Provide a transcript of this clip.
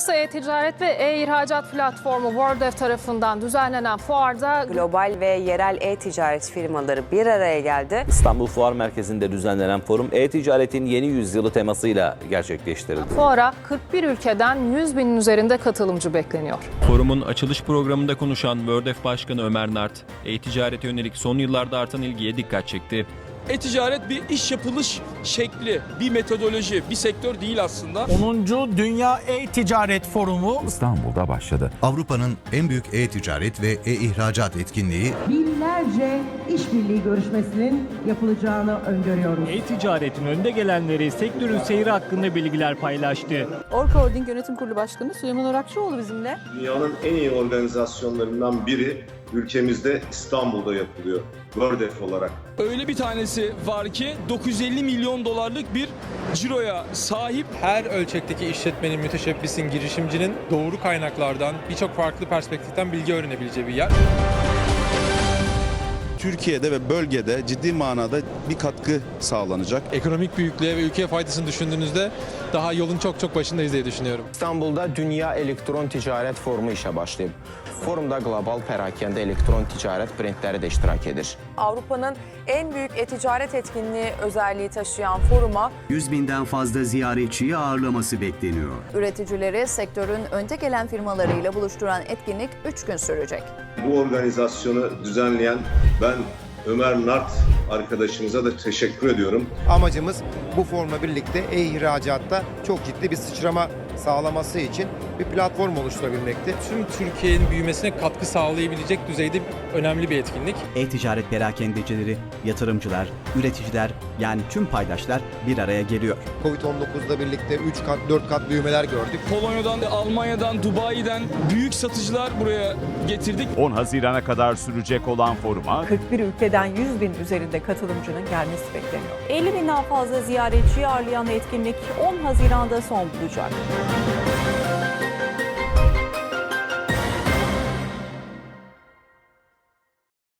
Uluslararası E-Ticaret ve E-İhracat Platformu WorldEf tarafından düzenlenen fuarda Global ve yerel e-ticaret firmaları bir araya geldi. İstanbul Fuar Merkezi'nde düzenlenen forum e-ticaretin yeni yüzyılı temasıyla gerçekleştirildi. fuara 41 ülkeden 100 binin üzerinde katılımcı bekleniyor. Forumun açılış programında konuşan WordF Başkanı Ömer Nart, e-ticarete yönelik son yıllarda artan ilgiye dikkat çekti. E-ticaret bir iş yapılış şekli, bir metodoloji, bir sektör değil aslında. 10. Dünya E-Ticaret Forumu İstanbul'da başladı. Avrupa'nın en büyük e-ticaret ve e-ihracat etkinliği binlerce işbirliği görüşmesinin yapılacağını öngörüyoruz. E-Ticaret'in önde gelenleri sektörün seyri hakkında bilgiler paylaştı. Orka Holding Yönetim Kurulu Başkanı Süleyman Orakçıoğlu bizimle. Dünyanın en iyi organizasyonlarından biri ülkemizde İstanbul'da yapılıyor. WordF olarak. Öyle bir tanesi var ki 950 milyon dolarlık bir ciroya sahip. her ölçekteki işletmenin, müteşebbisin, girişimcinin doğru kaynaklardan, birçok farklı perspektiften bilgi öğrenebileceği bir yer. Türkiye'de ve bölgede ciddi manada bir katkı sağlanacak. Ekonomik büyüklüğe ve ülkeye faydasını düşündüğünüzde daha yolun çok çok başındayız diye düşünüyorum. İstanbulda Dünya Elektron Ticarət Forumu işə başlayıb. Forumda qlobal pərakəndə elektron ticarət brendləri də iştirak edir. Avrupa'nın en büyük e-ticaret etkinliği özelliği taşıyan foruma 100 binden fazla ziyaretçiyi ağırlaması bekleniyor. Üreticileri sektörün önde gelen firmalarıyla buluşturan etkinlik 3 gün sürecek. Bu organizasyonu düzenleyen ben Ömer Nart arkadaşımıza da teşekkür ediyorum. Amacımız bu forumla birlikte e-ihracatta çok ciddi bir sıçrama sağlaması için bir platform oluşturabilmekte. Tüm Türkiye'nin büyümesine katkı sağlayabilecek düzeyde önemli bir etkinlik. E-ticaret perakendecileri, yatırımcılar, üreticiler yani tüm paydaşlar bir araya geliyor. Covid-19'da birlikte 3 kat 4 kat büyümeler gördük. Polonya'dan, Almanya'dan, Dubai'den büyük satıcılar buraya getirdik. 10 Haziran'a kadar sürecek olan foruma 41 ülkeden 100 bin üzerinde katılımcının gelmesi bekleniyor. 50 binden fazla ziyaretçiyi ağırlayan etkinlik 10 Haziran'da son bulacak.